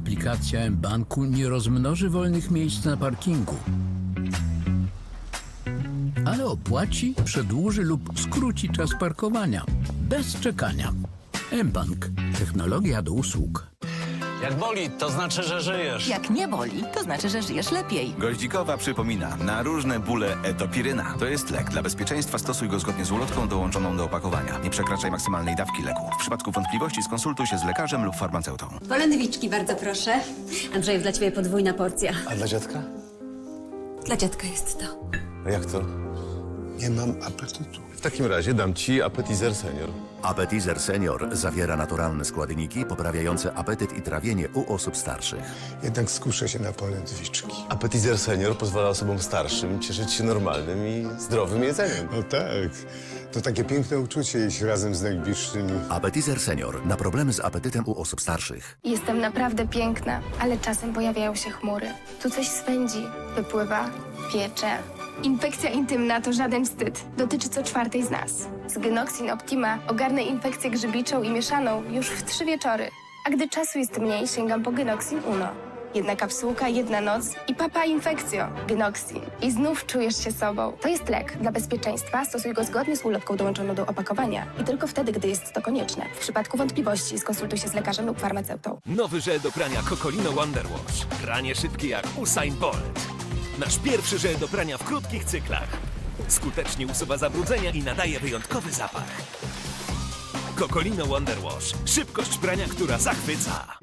aplikacja M-Banku nie rozmnoży wolnych miejsc na parkingu. Ale opłaci, przedłuży lub skróci czas parkowania. Bez czekania. M-Bank. Technologia do usług. Jak boli, to znaczy, że żyjesz. Jak nie boli, to znaczy, że żyjesz lepiej. Goździkowa przypomina, na różne bóle etopiryna. To jest lek. Dla bezpieczeństwa stosuj go zgodnie z ulotką dołączoną do opakowania. Nie przekraczaj maksymalnej dawki leku. W przypadku wątpliwości skonsultuj się z lekarzem lub farmaceutą. Polędwiczki, bardzo proszę. Andrzej, dla ciebie podwójna porcja. A dla dziadka? Dla dziadka jest to. A jak to? Nie mam apetytu. W takim razie dam ci appetizer senior. Appetizer Senior zawiera naturalne składniki poprawiające apetyt i trawienie u osób starszych. Jednak skuszę się na polędwiczki. Appetizer senior pozwala osobom starszym cieszyć się normalnym i zdrowym jedzeniem. No tak, to takie piękne uczucie jeść razem z najbliższymi. Appetizer Senior na problemy z apetytem u osób starszych. Jestem naprawdę piękna, ale czasem pojawiają się chmury. Tu coś swędzi, wypływa, piecze. Infekcja intymna to żaden wstyd. Dotyczy co czwartej z nas. Z Genoxin Optima ogarnę infekcję grzybiczą i mieszaną już w trzy wieczory. A gdy czasu jest mniej, sięgam po Genoxin Uno. Jedna kapsułka, jedna noc i papa infekcjo. Genoxin. I znów czujesz się sobą. To jest lek. Dla bezpieczeństwa stosuj go zgodnie z ulotką dołączoną do opakowania. I tylko wtedy, gdy jest to konieczne. W przypadku wątpliwości skonsultuj się z lekarzem lub farmaceutą. Nowy żel do prania Cocolino Wonder Wash. Pranie szybkie jak Usain Bolt. Nasz pierwszy żel do prania w krótkich cyklach. Skutecznie usuwa zabrudzenia i nadaje wyjątkowy zapach. Cocolino Wonder Wash. Szybkość prania, która zachwyca.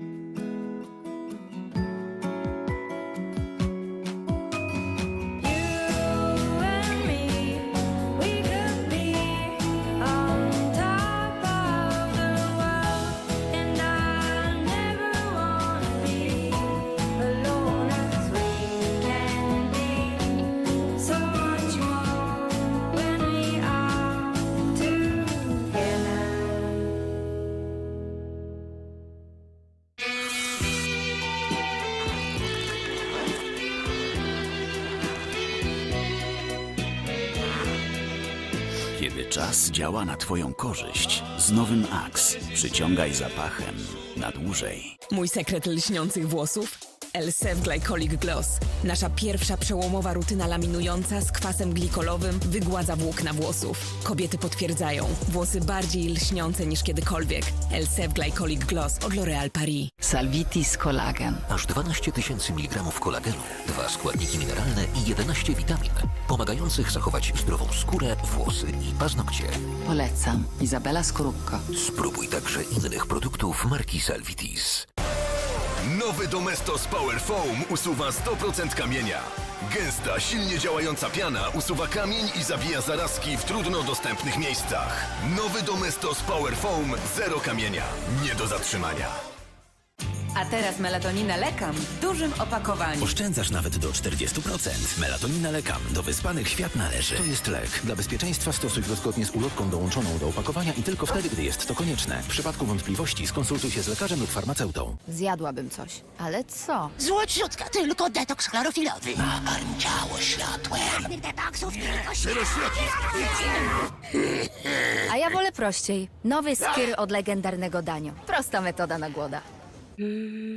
Czas działa na Twoją korzyść, z nowym Axe przyciągaj zapachem na dłużej. Mój sekret lśniących włosów? Elsef Glycolic Gloss. Nasza pierwsza przełomowa rutyna laminująca z kwasem glikolowym wygładza włókna włosów. Kobiety potwierdzają. Włosy bardziej lśniące niż kiedykolwiek. Elsef Glycolic Gloss od L'Oréal Paris. Salvitis Collagen. Aż 12 tysięcy miligramów kolagenu, dwa składniki mineralne i 11 witamin, pomagających zachować zdrową skórę, włosy i paznokcie. Polecam. Izabela Skorupko. Spróbuj także innych produktów marki Salvitis. Nowy Domestos Power Foam usuwa 100% kamienia. Gęsta, silnie działająca piana usuwa kamień i zabija zarazki w trudno dostępnych miejscach. Nowy Domestos Power Foam zero kamienia. Nie do zatrzymania. A teraz melatonina lekam w dużym opakowaniu. Oszczędzasz nawet do 40%. Melatonina lekam. Do wyspanych świat należy. To jest lek. Dla bezpieczeństwa stosuj go zgodnie z ulotką dołączoną do opakowania i tylko wtedy, gdy jest to konieczne. W przypadku wątpliwości skonsultuj się z lekarzem lub farmaceutą. Zjadłabym coś. Ale co? Złociutka, tylko detoks chlorofilowy. Nakarm ciało światłem. Detoksów tylko A ja wolę prościej. Nowy skier od legendarnego Danio. Prosta metoda na głoda.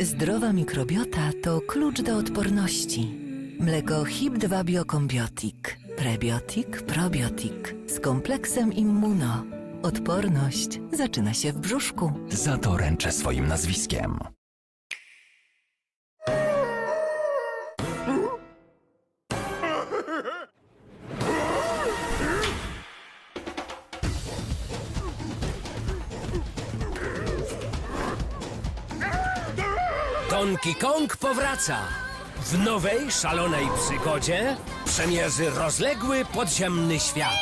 Zdrowa mikrobiota to klucz do odporności. Mleko HIP 2 Biokombiotik. Prebiotik, probiotik. Z kompleksem immuno. Odporność zaczyna się w brzuszku. Za to ręczę swoim nazwiskiem. Donkey Kong powraca. W nowej, szalonej przygodzie przemierzy rozległy podziemny świat.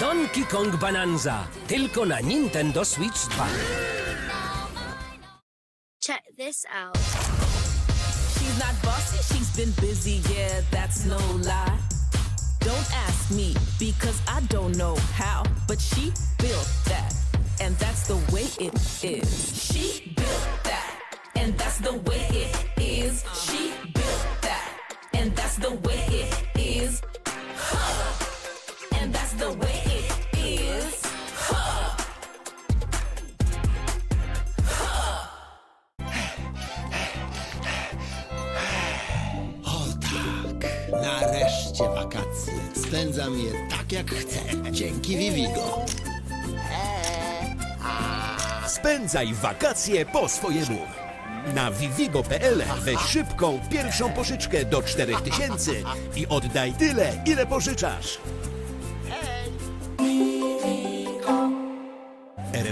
Donkey Kong Bonanza. Tylko na Nintendo Switch 2. Check this out. She's not bossy, she's been busy, yeah, that's no lie. Don't ask me, because I don't know how, but she built that, and that's the way it is. the way it is. Ha! O tak, nareszcie wakacje. Spędzam je tak jak chcę. Dzięki Vivigo. Spędzaj wakacje po swojemu. Na vivigo.pl weź szybką pierwszą pożyczkę do 4000 i oddaj tyle, ile pożyczasz.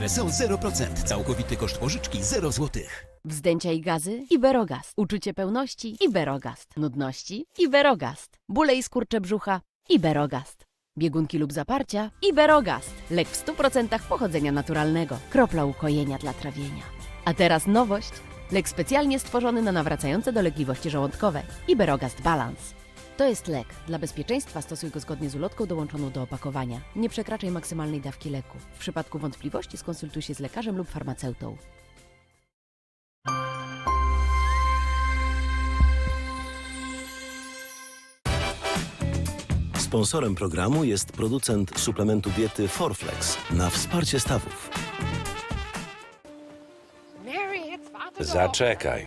RRSO 0%. Całkowity koszt pożyczki 0 zł. Wzdęcia i gazy? Iberogast. Uczucie pełności? Iberogast. Nudności? Iberogast. Bóle i skurcze brzucha? Iberogast. Biegunki lub zaparcia? Iberogast. Lek w 100% pochodzenia naturalnego. Kropla ukojenia dla trawienia. A teraz nowość. Lek specjalnie stworzony na nawracające dolegliwości żołądkowe. Iberogast Balance. To jest lek. Dla bezpieczeństwa stosuj go zgodnie z ulotką dołączoną do opakowania. Nie przekraczaj maksymalnej dawki leku. W przypadku wątpliwości skonsultuj się z lekarzem lub farmaceutą. Sponsorem programu jest producent suplementu diety Forflex na wsparcie stawów. Zaczekaj.